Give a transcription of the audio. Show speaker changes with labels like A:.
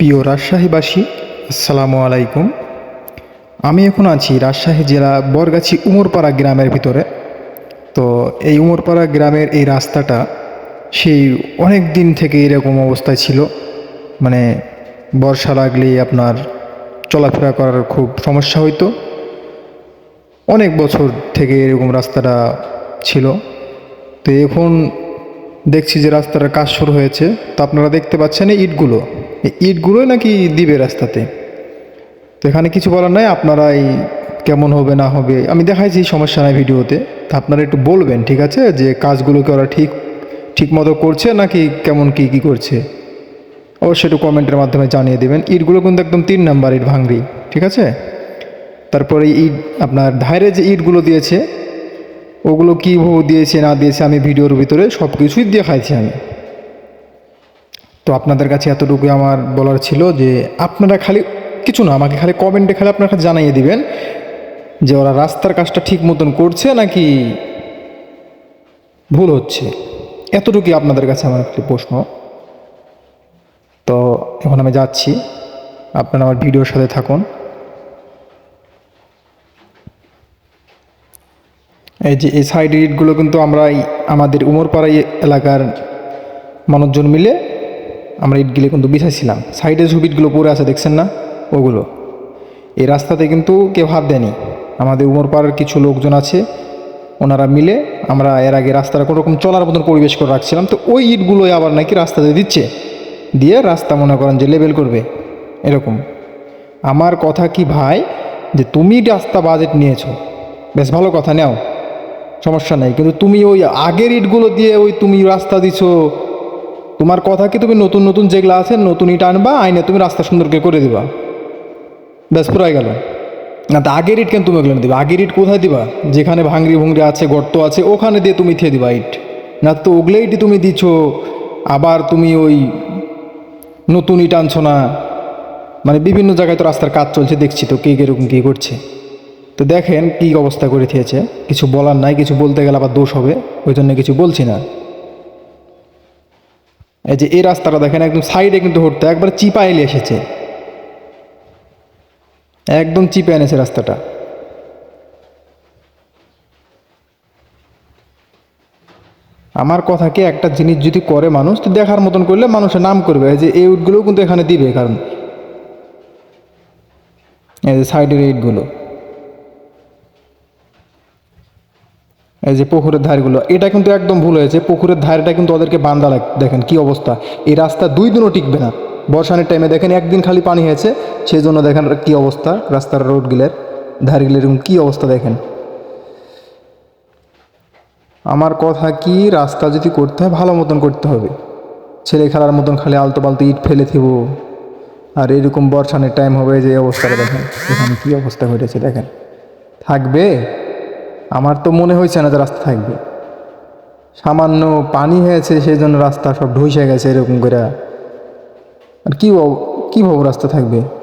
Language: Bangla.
A: প্রিয় রাজশাহীবাসী, আসসালামু আলাইকুম। আমি এখন আছি রাজশাহী জেলা বরগাছি উমরপাড়া গ্রামের ভিতরে। তো এই উমরপাড়া গ্রামের এই রাস্তাটা সেই অনেক দিন থেকে এরকম অবস্থায় ছিল। মানে বর্ষা লাগলেই আপনার চলাফেরা করার খুব সমস্যা হইতো। অনেক বছর থেকে এরকম রাস্তাটা ছিল। তো এখন দেখছি যে রাস্তাটার কাজ শুরু হয়েছে। তো আপনারা দেখতে পাচ্ছেন এই ইটগুলো নাকি দিবে রাস্তাতে। তো এখানে কিছু বলার নাই আপনারা এই কেমন হবে, না হবে, আমি দেখাইছি, সমস্যা নাই ভিডিওতে। তা আপনারা একটু বলবেন, ঠিক আছে, যে কাজগুলোকে ওরা ঠিক ঠিক মতো করছে নাকি কেমন কি কি করছে? অবশ্যই একটু কমেন্টের মাধ্যমে জানিয়ে দেবেন। ইটগুলো কিন্তু একদম তিন নাম্বার ইট ভাঙড়ি, ঠিক আছে? তারপরে ইট, আপনার ধারে যে ইটগুলো দিয়েছে, ওগুলো কীভাবে দিয়েছে, না দিয়েছে, আমি ভিডিওর ভিতরে সব কিছুই দেখাইছি আমি। তো আপনাদের কাছে এতটুকু আমার বলার ছিল যে আপনারা খালি, কিছু না, আমাকে খালি কমেন্টে খালি আপনারা জানিয়ে দিবেন যে ওরা রাস্তার কাজটা ঠিক মতন করছে নাকি ভুল হচ্ছে। এতটুকুই আপনাদের কাছে আমার একটি প্রশ্ন। তো এখন আমি যাচ্ছি। আপনারা আমার ভিডিওর সাথে থাকুন। এই যে এই সাইড ইটগুলো কিন্তু আমরা আমাদের উমরপাড়া এলাকার মানুষজন মিলে আমরা ইটগুলো কিন্তু বিছাইছিলাম। সাইডে যে ইটগুলো পড়ে আছে, দেখছেন না? ওগুলো। এই রাস্তাতে কিন্তু কেউ হাত দেয়নি। আমাদের উমরপাড়ার কিছু লোকজন আছে, ওনারা মিলে আমরা এর আগে রাস্তাটা কোনো রকম চলার মতন পরিবেশ করে রাখছিলাম। তো ওই ইটগুলোই আবার নাকি রাস্তাতে দিচ্ছে। দিয়ে রাস্তা মনে করেন যে লেবেল করবে। এরকম। আমার কথা কি ভাই? যে তুমি রাস্তা বাজেট নিয়েছো। বেশ ভালো কথা, নাও। সমস্যা নাই। কিন্তু তুমি ওই আগের ইটগুলো দিয়ে ওই তুমি রাস্তা দিছো তোমার কথা কি তুমি নতুন নতুন যেগুলো আছে নতুন ইট আনবা আইনে তুমি রাস্তা সুন্দরকে করে দিবা। ব্যাস, পুরাই গেল। না, তো আগের ইট কেন তুমি ওগুলো দিবা? আগের ইট কোথায় দিবা? যেখানে ভাঙড়ি ভুংড়ি আছে, গর্ত আছে, ওখানে দিয়ে তুমি থিয়ে দিবা ইট। না, তো ওগুলো ইটই তুমি দিচ্ছ আবার তুমি ওই নতুন ইট আনছো না। মানে বিভিন্ন জায়গায় তো রাস্তার কাজ চলছে, দেখছি তো কে কীরকম কী করছে। তো দেখেন কী অবস্থা করে থিয়েছে। কিছু বলার নাই, কিছু বলতে গেলে আবার দোষ হবে, ওই জন্য কিছু বলছি না। এই যে এই রাস্তাটা দেখেন, একদম সাইডে কিন্তু হতে একবার চিপা এলে এসেছে। একদম চিপে এনেছে রাস্তাটা। আমার কথা কি, একটা জিনিস যদি করে মানুষ, তো দেখার মতন করলে মানুষের নাম করবে। যে এই উটগুলোও কিন্তু এখানে দিবে, কারণ এই যে সাইডের ইটগুলো এই যে পুকুরের ধারগুলো, এটা কিন্তু একদম ভুল হয়েছে। পুকুরের ধারটা কিন্তু ওদেরকে বান্দা দেখেন কি অবস্থা। এই রাস্তা দুই দিনও টিকবে না। বর্ষানের টাইমে দেখেন একদিন খালি পানি হয়েছে সেই জন্য দেখেন কি অবস্থা, রাস্তার রোডগুলোর ধারগুলোর এরকম কি অবস্থা দেখেন। আমার কথা কি, রাস্তা যদি করতে হয়, ভালো মতন করতে হবে। ছেলে খেলার মতন খালি আলতো পালতো ইট ফেলে থিব। আর এরকম বর্ষানের টাইম হবে যে অবস্থাটা দেখেন। এখানে কী অবস্থা ঘটেছে দেখেন। থাকবে? আমার তো মনে হয়েছে না যে রাস্তা থাকবে। সামান্য পানি হয়েছে সেই জন্য রাস্তা সব ঢুসে গেছে এরকম করে। আর কী কীভাবে রাস্তা থাকবে?